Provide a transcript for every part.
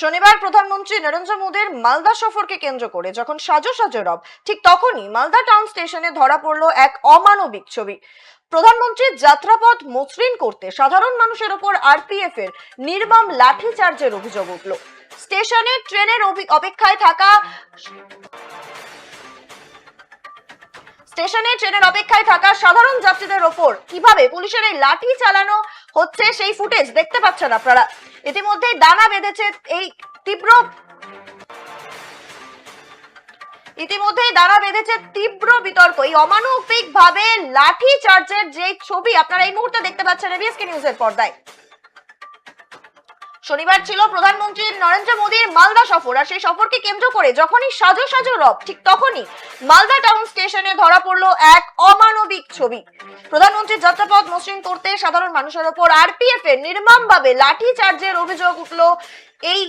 শনিবার প্রধানমন্ত্রী নরেন্দ্র মোদীর মালদা সফরকে কেন্দ্র করে যখন সাজো সাজো রব, ঠিক তখনই মালদা টাউন স্টেশনে ধরা পড়ল এক অমানবিক ছবি। প্রধানমন্ত্রীর যাত্রাপথ মসৃণ করতে সাধারণ মানুষের ওপর আরপিএফ এর নির্মম লাঠি চার্জের অভিযোগ উঠল। স্টেশনে ট্রেনের অপেক্ষায় থাকা স্টেশনে ট্রেনের অপেক্ষায় থাকা সাধারণ যাত্রীদের ওপর কীভাবে পুলিশের এই লাঠি চালানো হচ্ছে, সেই ফুটেজ দেখতে পাচ্ছেন আপনারা। ইতিমধ্যেই দানা বেঁধেছে এই তীব্র ইতিমধ্যেই দানা বেঁধেছে তীব্র বিতর্ক। এই অমানবিক ভাবে লাঠি চার্জের যে ছবি আপনারা এই মুহূর্তে দেখতে পাচ্ছেন এবিএসকে নিউজের পর্দায়। শনিবার ছিল প্রধানমন্ত্রী নরেন্দ্র মোদীর মালদা সফর, আর সেই সফরকে কেন্দ্র করে যখনই সাজো সাজো রব, ঠিক তখনই মালদা টাউন স্টেশনে ধরা পড়ল এক অমানবিক ছবি। প্রধানমন্ত্রীর যাত্রাপথ মসৃণ করতে সাধারণ মানুষের ওপর আরপিএফ এর নির্মমভাবে লাঠি চার্জের অভিযোগ উঠল এই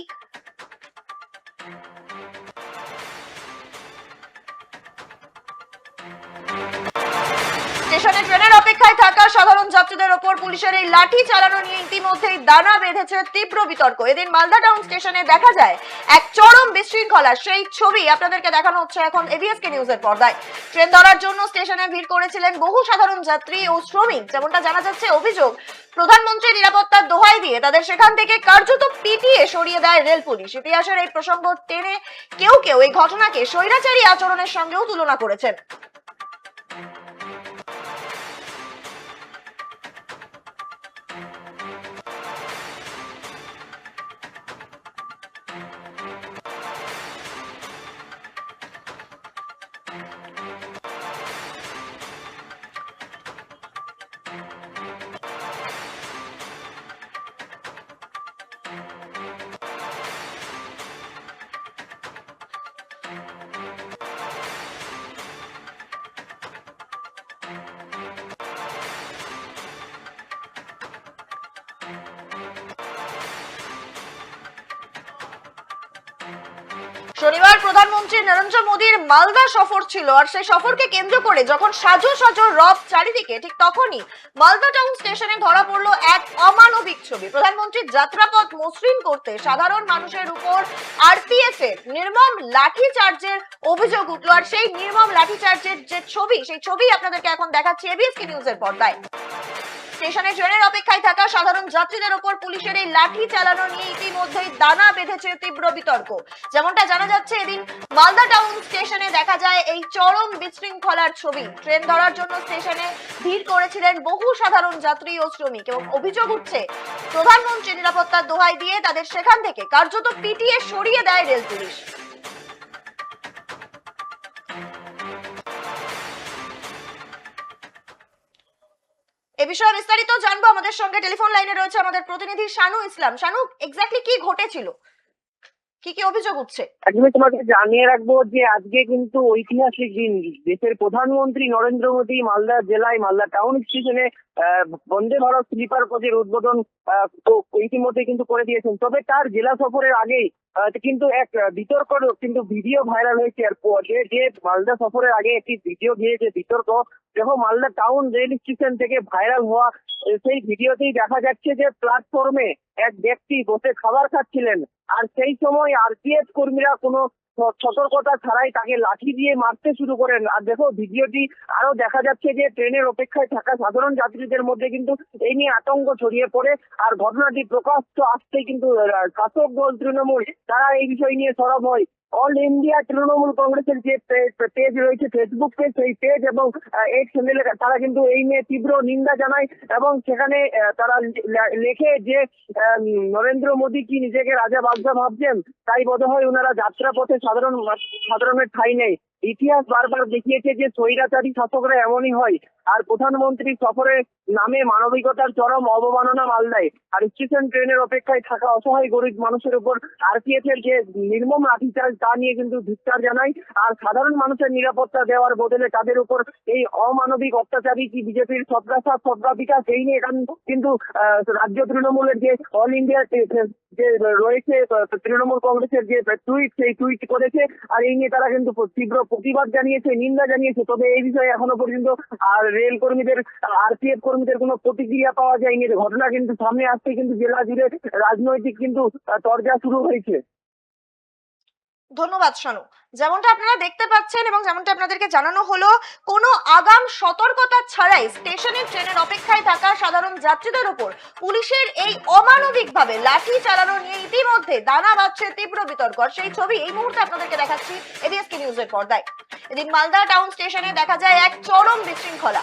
স্টেশনে ট্রেনের অপেক্ষায় থাকা সাধারণ যাত্রীদের ওপর পুলিশের এই লাঠি চালানো নিয়ে ইতিমধ্যেই দানা বেঁধেছে তীব্র বিতর্ক। এদিন মালদা টাউন স্টেশনে দেখা যায় এক চরম বিশৃঙ্খলা। সেই ছবি আপনাদেরকে দেখানো হচ্ছে এখন এবিএসকে নিউজের পর্দায়। ট্রেন ধরার জন্য স্টেশনে ভিড় করেছিলেন বহু সাধারণ যাত্রী ও শ্রমিক। যেমনটা জানা যাচ্ছে, অভিযোগ, প্রধানমন্ত্রী নিরাপত্তার দোহাই দিয়ে তাদের সেখান থেকে কার্যত পিটিয়ে সরিয়ে দেয় রেল পুলিশ। ইতিহাসের এই প্রসঙ্গ টেনে কেউ কেউ এই ঘটনাকে স্বৈরাচারী আচরণের সঙ্গেও তুলনা করেছেন। শনিবার প্রধানমন্ত্রী নরেন্দ্র মোদীর মালদা সফর ছিল, আর সেই সফরকে কেন্দ্র করে যখন সাজো সাজো রব চারিদিকে, ঠিক তখনই মালদা টাউন স্টেশনে ধরা পড়ল এক অমানবিক ছবি। প্রধানমন্ত্রীর যাত্রাপথ মসৃণ করতে সাধারণ মানুষের উপর আরপিএফ এর নির্মম লাঠিচার্জের অভিযোগ উঠল। আর সেই নির্মম লাঠিচার্জের যে ছবি, সেই ছবি আপনাদেরকে এখন দেখাচ্ছি এবিএসকে নিউজের পর্দায়। স্টেশনে ট্রেনের অপেক্ষায় থাকা সাধারণ যাত্রীদের ওপর পুলিশের এই লাঠি চালানো নিয়ে ইতিমধ্যেই দানা বেঁধেছে তীব্র বিতর্ক। যেমনটা জানা যাচ্ছে, এদিন মালদা টাউন স্টেশনে দেখা যায় এই চরম বিশৃঙ্খলার ছবি। ট্রেন ধরার জন্য স্টেশনে ভিড় করেছিলেন বহু সাধারণ যাত্রী ও শ্রমিক এবং অভিযোগ উঠছে, প্রধানমন্ত্রী নিরাপত্তার দোহাই দিয়ে তাদের সেখান থেকে কার্যত পিটিয়ে সরিয়ে দেয় রেল পুলিশ। বিষয়ে বিস্তারিত জানব। আমাদের সঙ্গে টেলিফোন লাইনে রয়েছে আমাদের প্রতিনিধি শানু ইসলাম। শানু এক্স্যাক্টলি কি ঘটেছিল? কি কি অভিযোগ উঠছে? একদমই তোমাকে জানিয়ে রাখব যে আজকে কিন্তু ঐতিহাসিক দিন। দেশের প্রধানমন্ত্রী নরেন্দ্র মোদী মালদা জেলায় মালদা টাউন স্টেশনে বন্দে ভারত স্লিপার কোচের উদ্বোধন ইতিমধ্যে কিন্তু করে দিয়েছেন। তবে তার জেলা সফরের আগেই কিন্তু এক বিতর্ক, কিন্তু ভিডিও ভাইরাল হয়েছে আর যে মালদা সফরের আগে একটি ভিডিও দিয়েছে বিতর্ক দেখো মালদা টাউন রেল স্টেশন থেকে ভাইরাল হওয়া সেই ভিডিওতেই দেখা যাচ্ছে যে প্ল্যাটফর্মে এক ব্যক্তি বসে খাবার খাচ্ছিলেন। আর সেই সময় আরপিএফ কর্মীরা কোনো সতর্কতা ছাড়াই তাকে লাঠি দিয়ে মারতে শুরু করেন। আর দেখো ভিডিওটি আরও দেখা যাচ্ছে যে ট্রেনের অপেক্ষায় থাকা সাধারণ যাত্রীদের মধ্যে কিন্তু এই নিয়ে আতঙ্ক ছড়িয়ে পড়ে। আর ঘটনাটি প্রকাশ্য আসতেই কিন্তু শাসক দল তৃণমূল, তারা এই বিষয় নিয়ে সরব হয়। অল ইন্ডিয়া তৃণমূল কংগ্রেসের যে পেজ রয়েছে ফেসবুক পেজ সেই পেজ এবং এক্স তারা কিন্তু এই নিয়ে তীব্র নিন্দা জানায় এবং সেখানে তারা লেখে যে নরেন্দ্র মোদী কি নিজেকে রাজা বাদশা ভাবছেন? তাই বোধ হয় ওনারা যাত্রা পথে সাধারণ, সাধারণের ঠাঁই নেই। ইতিহাস বারবার দেখিয়েছে যে স্বৈরাচারী শাসকরা এমনই হয়। আর প্রধানমন্ত্রী সফরের নামে মানবিকতার চরম অবমাননা মালদায়। আর স্টেশন ট্রেনের অপেক্ষায় থাকা অসহায় গরিব মানুষের উপর আরপিএফ এর যে নির্মম লাঠিচার্জ তা নিয়ে কিন্তু ধিক্কার জানায়। আর সাধারণ মানুষের নিরাপত্তা দেওয়ার বদলে তাদের উপর এই অমানবিক অত্যাচারী কি বিজেপির সবকা সাথ সবকা বিকাশ এই নিয়ে কিন্তু রাজ্য তৃণমূলের যে অল ইন্ডিয়া যে রয়েছে তৃণমূল কংগ্রেসের যে টুইট সেই টুইট করেছে। আর এই নিয়ে তারা কিন্তু তীব্র প্রতিবাদ জানিয়েছে, নিন্দা জানিয়েছে। তবে এই বিষয়ে এখনও পর্যন্ত আর রেল কর্মীদের আর পি এফ কর্মীদের কোনো প্রতিক্রিয়া পাওয়া যায়নি। ঘটনা কিন্তু সামনে আসতে কিন্তু জেলা জুড়ে রাজনৈতিক কিন্তু তরজা শুরু হয়েছে। ধন্যবাদ, শানু। যেমনটা আপনারা দেখতে পাচ্ছেন এবং যেমনটা আপনাদেরকে জানানো হলো, কোনো আগাম সতর্কতা ছাড়াই স্টেশনে ট্রেনের অপেক্ষায় থাকা সাধারণ যাত্রীদের উপর পুলিশের এই অমানবিকভাবে লাঠি চালানো নিয়ে ইতিমধ্যে দানা বাঁধছে তীব্র বিতর্ক। সেই ছবি এই মুহূর্তে আপনাদেরকে দেখাচ্ছি এবিএসকে নিউজের পর্দায়। এদিন মালদা টাউন স্টেশনে দেখা যায় এক চরম বিশৃঙ্খলা।